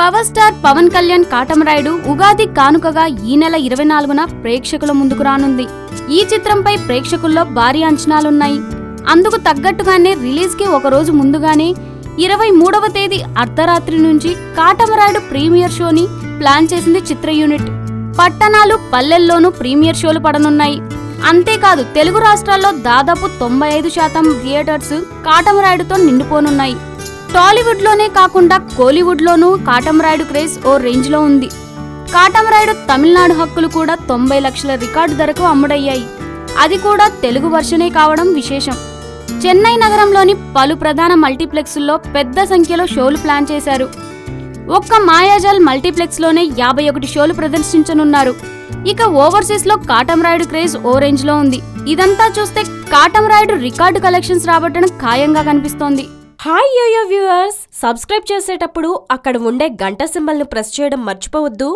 Power star Pawan Kalyan Katamarayudu Ugadi కానుకగా ఈ నెల ఇరవై నాలుగున ప్రేక్షకుల ముందుకు రానుంది. ఈ చిత్రంపై ప్రేక్షకుల్లో భారీ అంచనాలున్నాయి. అందుకు తగ్గట్టుగానే రిలీజ్కి ఒక రోజు ముందుగానే ఇరవై మూడవ తేదీ అర్ధరాత్రి నుంచి కాటమరాయుడు ప్రీమియర్ షోని ప్లాన్ చేసింది చిత్ర యూనిట్. పట్టణాలు పల్లెల్లోనూ ప్రీమియర్ షోలు పడనున్నాయి. అంతేకాదు తెలుగు రాష్ట్రాల్లో దాదాపు తొంభై ఐదు శాతం థియేటర్స్ కాటమరాయుడుతో నిండిపోనున్నాయి. టాలీవుడ్లోనే కాకుండా కోలీవుడ్లోనూ కాటమరాయుడు క్రేజ్ ఓ రేంజ్లో ఉంది. కాటమరాయుడు తమిళనాడు హక్కులు కూడా తొంభై లక్షల రికార్డు ధరకు అమ్ముడయ్యాయి. అది కూడా తెలుగు వర్షనే కావడం విశేషం. చెన్నై నగరంలోని పలు ప్రధాన మల్టీప్లెక్స్ల్లో పెద్ద సంఖ్యలో షోలు ప్లాన్ చేశారు. ఒక్క మాయాజాల్ మల్టీప్లెక్స్లోనే యాభై ఒకటి షోలు ప్రదర్శించనున్నారు. ఇక ఓవర్సీస్లో కాటమరాయుడు క్రేజ్ ఓ రేంజ్లో ఉంది. ఇదంతా చూస్తే కాటమరాయుడు రికార్డు కలెక్షన్స్ రాబట్టడం ఖాయంగా కనిపిస్తోంది. Hi yo-yo viewers. సబ్స్క్రైబ్ చేసేటప్పుడు అక్కడ ఉండే గంట సింబల్ను ప్రెస్ చేయడం మర్చిపోవద్దు.